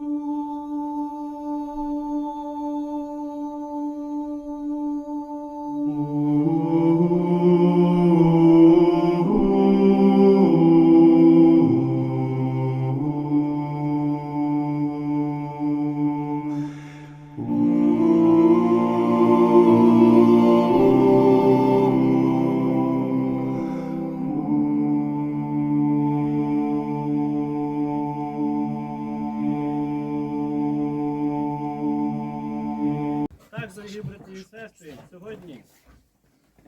Так, дорогі брати і сестри, сьогодні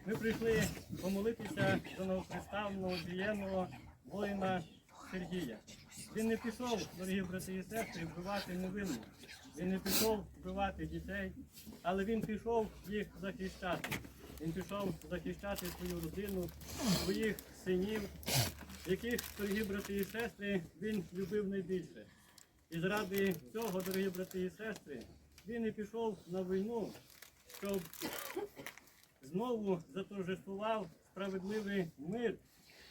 ми прийшли помолитися до новоприставленого дієнного воїна Сергія. Він не пішов, дорогі брати і сестри, вбивати невинних. Він не пішов вбивати дітей, але він пішов їх захищати. Він пішов захищати свою родину, своїх синів, яких, дорогі брати і сестри, він любив найбільше. І заради цього, дорогі брати і сестри, він і пішов на війну, щоб знову заторжествував справедливий мир,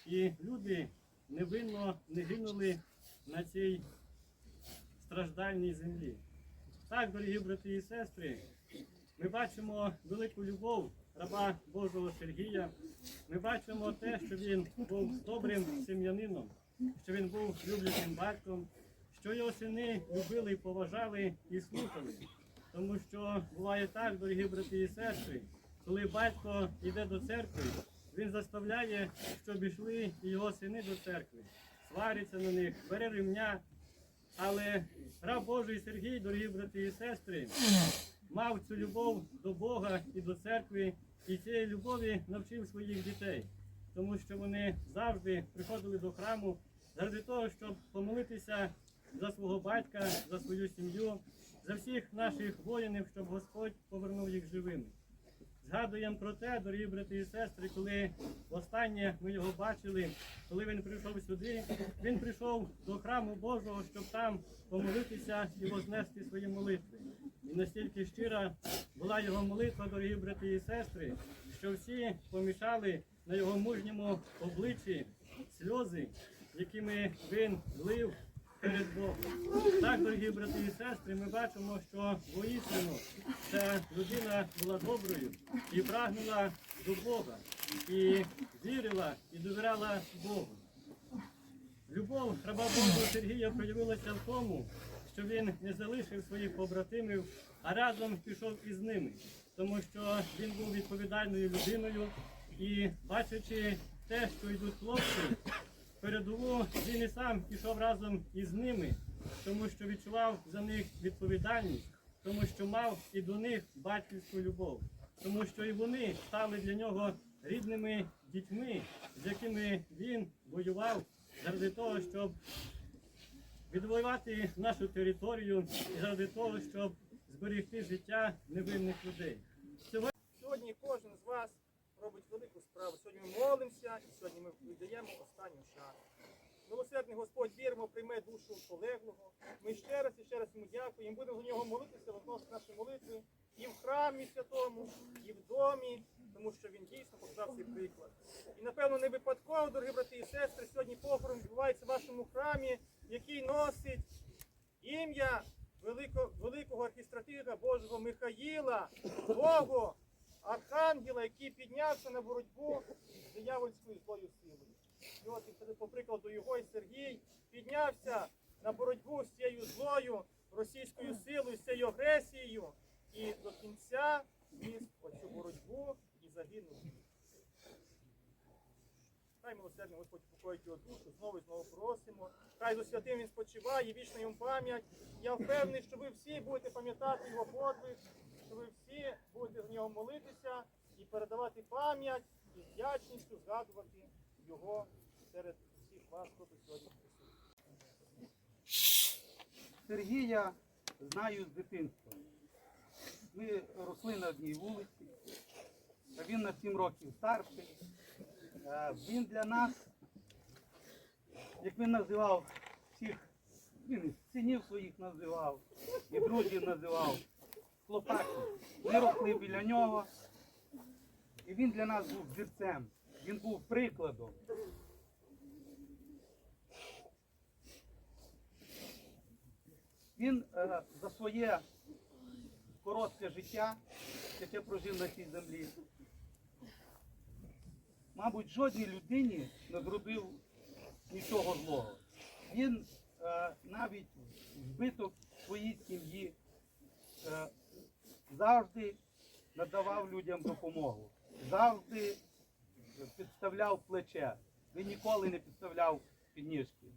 і люди невинно не гинули на цій страждальній землі. Так, дорогі брати і сестри, ми бачимо велику любов раба Божого Сергія. Ми бачимо те, що він був добрим сім'янином, що він був люблячим батьком, що його сини любили поважали і слухали. Тому що буває так, дорогі брати і сестри, коли батько йде до церкви, він заставляє, щоб йшли його сини до церкви, свариться на них, бере ремня. Але раб Божий Сергій, дорогі брати і сестри, мав цю любов до Бога і до церкви, і цієї любові навчив своїх дітей, тому що вони завжди приходили до храму заради того, щоб помолитися за свого батька, за свою сім'ю, за всіх наших воїнів, щоб Господь повернув їх живими. Згадуємо про те, дорогі брати і сестри, коли востаннє ми його бачили, коли він прийшов сюди, він прийшов до храму Божого, щоб там помолитися і вознести свої молитви. І настільки щира була його молитва, дорогі брати і сестри, що всі помішали на його мужньому обличчі сльози, якими він злив перед Богом. Так, дорогі брати і сестри, ми бачимо, що воістину ця людина була доброю і прагнула до Бога, і вірила і довіряла Богу. Любов раба Божого Сергія проявилася в тому, що він не залишив своїх побратимів, а разом пішов із ними, тому що він був відповідальною людиною і бачачи те, що йдуть хлопці, передову він і сам пішов разом із ними, тому що відчував за них відповідальність, тому що мав і до них батьківську любов, тому що і вони стали для нього рідними дітьми, з якими він воював заради того, щоб відвоювати нашу територію і заради того, щоб зберегти життя невинних людей. Сьогодні кожен з вас робить велику справу. Сьогодні сьогодні ми віддаємо останню шану. Милосердний Господь віримо, прийме душу полеглого. Ми ще раз і ще раз йому дякуємо. Будемо за нього молитися, возносити наші молитви і в храмі святому, і в домі, тому що він дійсно показав цей приклад. І напевно не випадково, дорогі брати і сестри, сьогодні похорон відбувається в вашому храмі, який носить ім'я великого, великого архістратига Божого Михаїла, Богу, архангела, який піднявся на боротьбу з диявольською злою силою. І от по прикладу його і Сергій піднявся на боротьбу з цією злою російською силою, з цією агресією, і до кінця зніс оцю боротьбу і загинув. Хай милосердний Господь покоїть його душу, знову і знову просимо. Хай до святим він спочиває, вічна йому пам'ять. Я впевнений, що ви всі будете пам'ятати його подвиг, що ви всі будете за нього молитися і передавати пам'ять і вдячністю згадувати його серед всіх вас, хто тут сьогодні присутній. Сергія знаю з дитинства. Ми росли на одній вулиці, він на 7 років старший. Е, Він для нас, як він називав всіх, він і синів своїх називав, і друзів називав, Ми росли біля нього. І він для нас був зірцем, він був прикладом. Він е, за своє коротке життя, яке прожив на цій землі, мабуть, жодній людині не зробив нічого злого. Він е, навіть збиток своїй сім'ї е, завжди надавав людям допомогу, завжди підставляв плече. Він ніколи не підставляв підніжки.